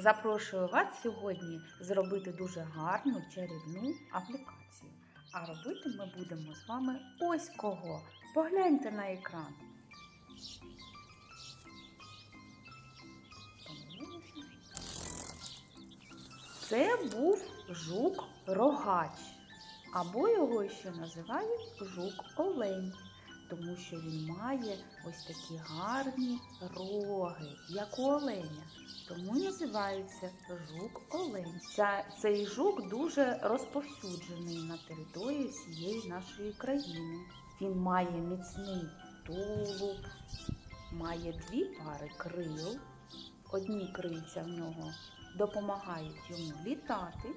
Запрошую вас сьогодні зробити дуже гарну чарівну аплікацію. А робити ми будемо з вами ось кого. Погляньте на екран. Це був жук рогач, або його ще називають жук олень, тому що він має ось такі гарні роги, як у оленя. Тому називається жук олень. Ця, цей жук дуже розповсюджений на території всієї нашої країни. Він має міцний тулуб, має дві пари крил. Одні крильця в нього допомагають йому літати,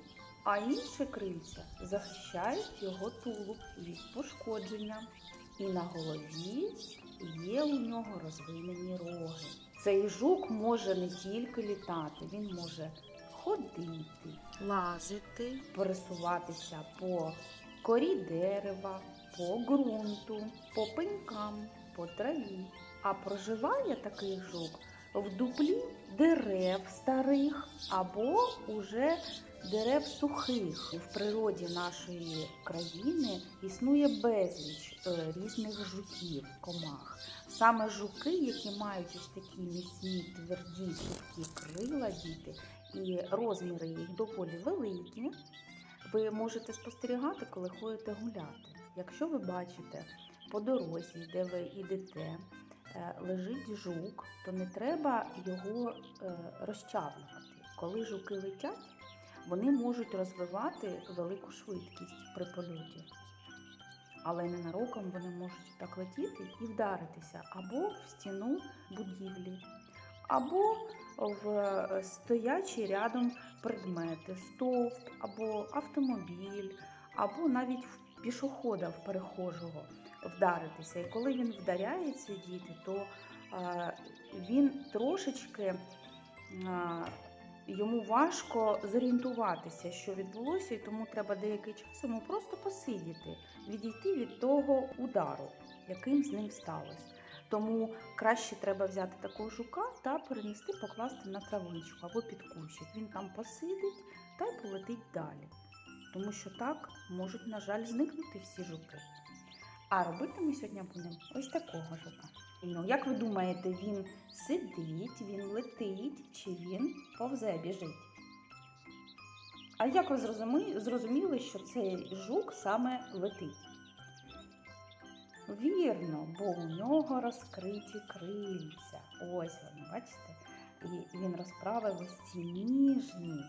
а інші крильця захищають його тулуб від пошкодження. І на голові є у нього розвинені роги. Цей жук може не тільки літати, він може ходити, лазити, пересуватися по корі дерева, по ґрунту, по пенькам, по траві. А проживає такий жук в дуплі дерев старих або уже дерев сухих. В природі нашої країни існує безліч е, різних жуків, комах. Саме жуки, які мають ось такі міцні, тверді, цупкі крила діти, і розміри їх доволі великі. Ви можете спостерігати, коли ходите гуляти. Якщо ви бачите по дорозі, де ви йдете, е, лежить жук, то не треба його е, розчавлювати. Коли жуки летять, вони можуть розвивати велику швидкість при польоті. Але ненароком вони можуть так летіти і вдаритися або в стіну будівлі, або в е, стоячі рядом предмети, стовп, або автомобіль, або навіть в пішохода, в перехожого вдаритися. І коли він вдаряється, діти, то е, він трошечки е, йому важко зорієнтуватися, що відбулося, і тому треба деякий час йому просто посидіти, відійти від того удару, яким з ним сталося. Тому краще треба взяти такого жука та перенести, покласти на травичку або під кущик. Він там посидить та й полетить далі. Тому що так можуть, на жаль, зникнути всі жуки. А робити ми сьогодні будемо ось такого жука. Ну, як ви думаєте, він сидить, він летить чи він повзе біжить? А як ви зрозуміли, що цей жук саме летить? Вірно, бо у нього розкриті крильця. Ось вони, бачите? І він розправив ось ці ніжні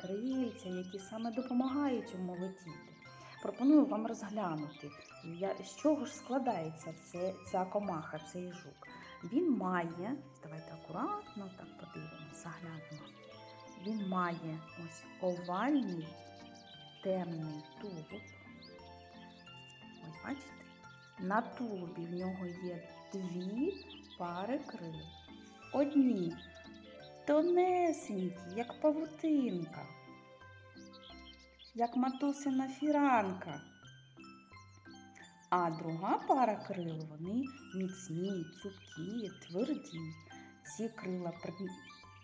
крильця, які саме допомагають йому летіти. Пропоную вам розглянути, з чого ж складається ця комаха, цей жук. Він має, давайте акуратно так подивимося, заглянемо. Він має ось овальний темний тулуб. Ось бачите? На тулубі в нього є дві пари крил. Одні тонесенькі, як павутинка, як матусина фіранка. А друга пара крил вони міцні, цупкі, тверді. Ці крила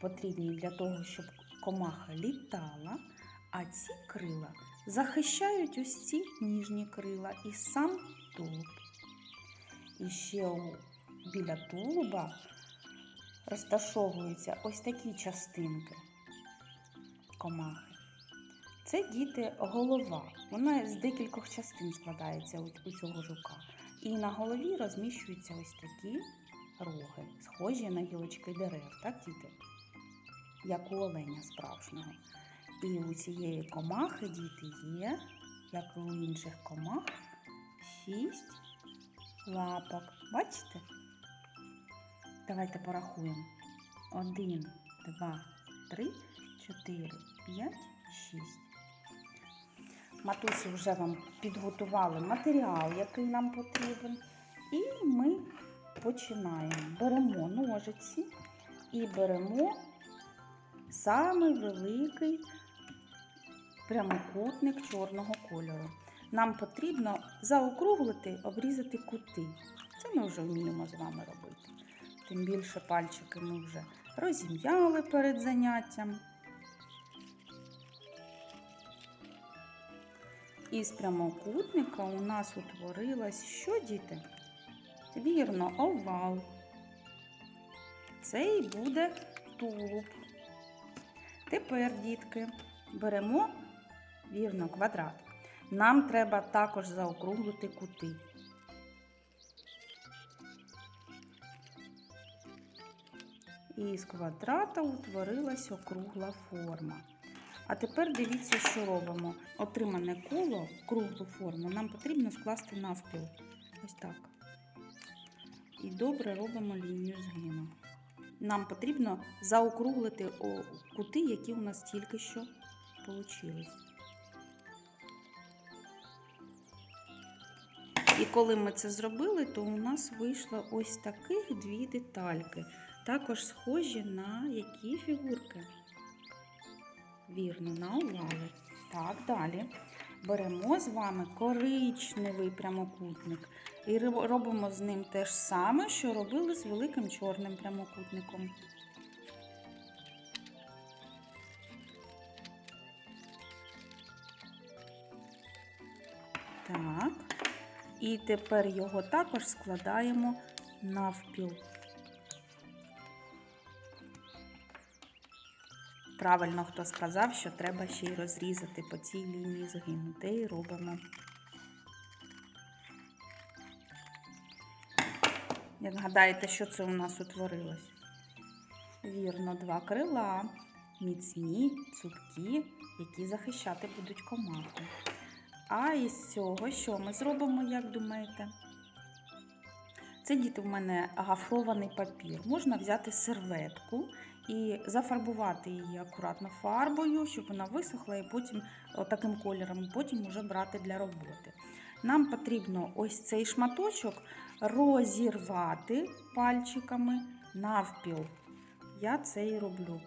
потрібні для того, щоб комаха літала, а ці крила захищають ось ці ніжні крила і сам тулуб. І ще біля тулуба розташовуються ось такі частинки комахи. Це діти голова. Вона з декількох частин складається у, цього жука. І на голові розміщуються ось такі роги, схожі на гілочки дерев, так, діти? Як у оленя справжнього. І у цієї комахи діти є, як і у інших комах, шість лапок. Бачите? Давайте порахуємо. Один, два, три, чотири, п'ять, шість. Матусі вже вам підготували матеріал, який нам потрібен. І ми починаємо. Беремо ножиці і беремо самий великий прямокутник чорного кольору. Нам потрібно заокруглити, обрізати кути. Це ми вже вміємо з вами робити. Тим більше пальчики ми вже розім'яли перед заняттям. Із прямокутника у нас утворилось що, діти? Вірно, овал. Це і буде тулуб. Тепер, дітки, беремо вірно квадрат. Нам треба також заокруглити кути. І з квадрата утворилась округла форма. А тепер дивіться, що робимо. Отримане коло, круглу форму, нам потрібно скласти навпіл. Ось так. І добре робимо лінію згину. Нам потрібно заокруглити кути, які у нас тільки що вийшли. І коли ми це зробили, то у нас вийшло ось таких дві детальки, також схожі на які фігурки. Вірно, на овали. Так, далі. Беремо з вами коричневий прямокутник і робимо з ним те ж саме, що робили з великим чорним прямокутником. Так. І тепер його також складаємо навпіл. Правильно хто сказав, що треба ще й розрізати по цій лінії згину. Те і робимо. Як гадаєте, що це у нас утворилось? Вірно, два крила, міцні, цупкі, які захищати будуть комаху. А із цього що ми зробимо, як думаєте? Це діти в мене гафрований папір. Можна взяти серветку і зафарбувати її акуратно фарбою, щоб вона висохла і потім таким кольором, потім вже брати для роботи. Нам потрібно ось цей шматочок розірвати пальчиками навпіл. Я це і роблю.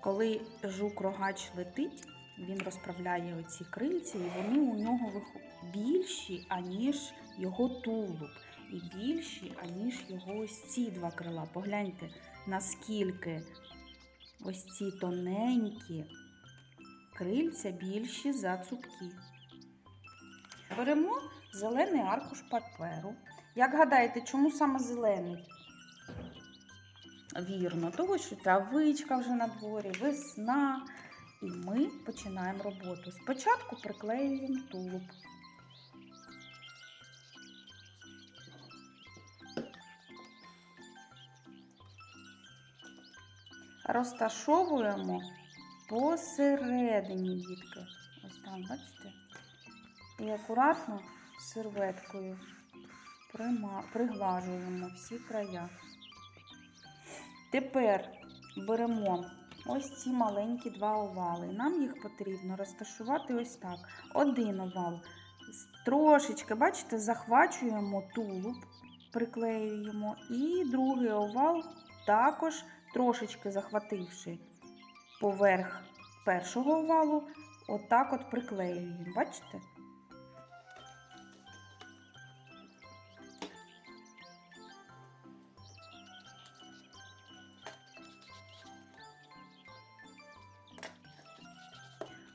Коли жук рогач летить, він розправляє оці крильці, і вони у нього більші, аніж його тулуб, і більші, аніж його ось ці два крила. Погляньте, наскільки ось ці тоненькі крильця більші за цупкі. Беремо зелений аркуш паперу. Як гадаєте, чому саме зелений? Вірно, того, що травичка вже на дворі, весна. І ми починаємо роботу. Спочатку приклеюємо тулуб. Розташовуємо посередині дітки. Ось там, бачите? І акуратно серветкою приглажуємо всі края. Тепер беремо ось ці маленькі два овали. Нам їх потрібно розташувати ось так. Один овал. Трошечки, бачите, захвачуємо тулуб, приклеюємо. І другий овал також трошечки захвативши поверх першого овалу, отак от приклеюємо. Бачите?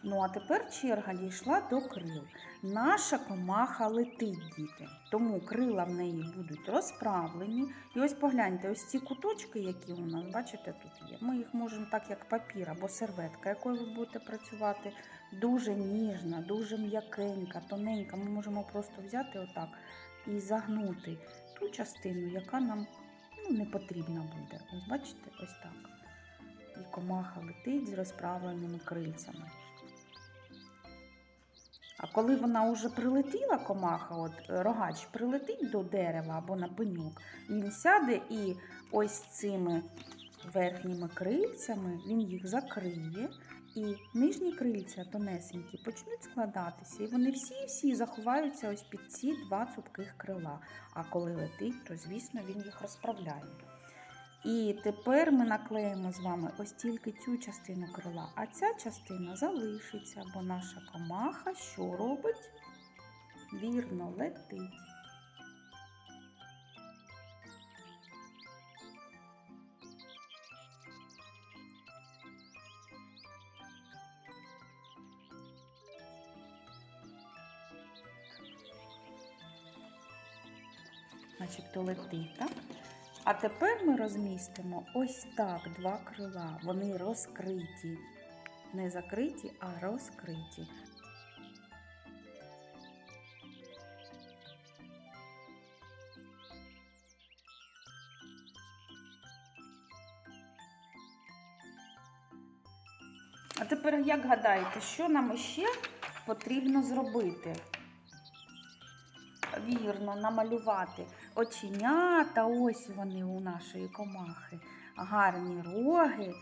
Ну, а тепер черга дійшла до крил. Наша комаха летить, діти. Тому крила в неї будуть розправлені. І ось погляньте, ось ці куточки, які у нас, бачите, тут є. Ми їх можемо так, як папір або серветка, якою ви будете працювати, дуже ніжна, дуже м'якенька, тоненька. Ми можемо просто взяти отак і загнути ту частину, яка нам ну, не потрібна буде. Ось бачите, ось так. І комаха летить з розправленими крильцями. А коли вона вже прилетіла, комаха, от рогач прилетить до дерева або на пеньок, він сяде і ось цими верхніми крильцями він їх закриє, і нижні крильця тонесенькі почнуть складатися, і вони всі-всі заховаються ось під ці два цупких крила. А коли летить, то звісно він їх розправляє. І тепер ми наклеїмо з вами ось тільки цю частину крила, а ця частина залишиться, бо наша комаха що робить? Вірно летить. Значить, то летить, так? А тепер ми розмістимо ось так два крила. Вони розкриті. Не закриті, а розкриті. А тепер як гадаєте, що нам ще потрібно зробити? Вірно, намалювати оченята, ось вони у нашої комахи, гарні роги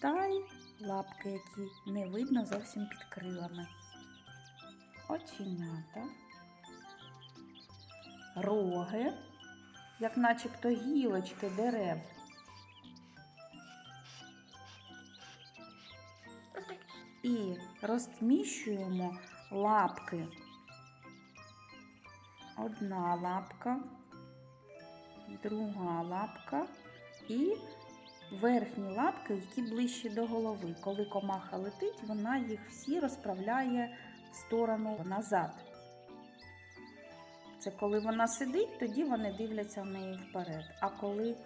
та й лапки, які не видно зовсім під крилами. Оченята, роги, як начебто гілочки дерев. І розміщуємо лапки. Одна лапка, друга лапка і верхні лапки, які ближче до голови. Коли комаха летить, вона їх всі розправляє в сторону назад. Це коли вона сидить, тоді вони дивляться в неї вперед. А коли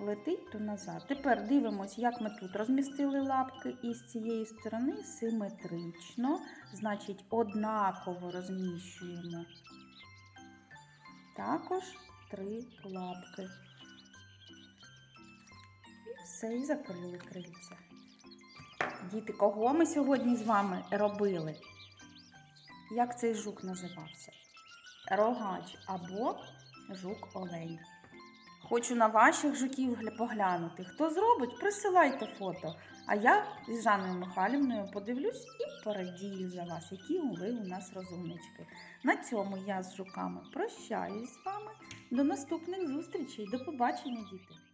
летить, то назад. Тепер дивимось, як ми тут розмістили лапки і з цієї сторони симетрично, значить, однаково розміщуємо. Також три лапки. І все, і закрили крильця. Діти, кого ми сьогодні з вами робили? Як цей жук називався? Рогач або жук-олень. Хочу на ваших жуків поглянути. Хто зробить, присилайте фото. А я з Жанною Михайлівною подивлюсь і порадію за вас, які ви у нас розумнички. На цьому я з жуками прощаюсь з вами. До наступних зустрічей. До побачення, діти!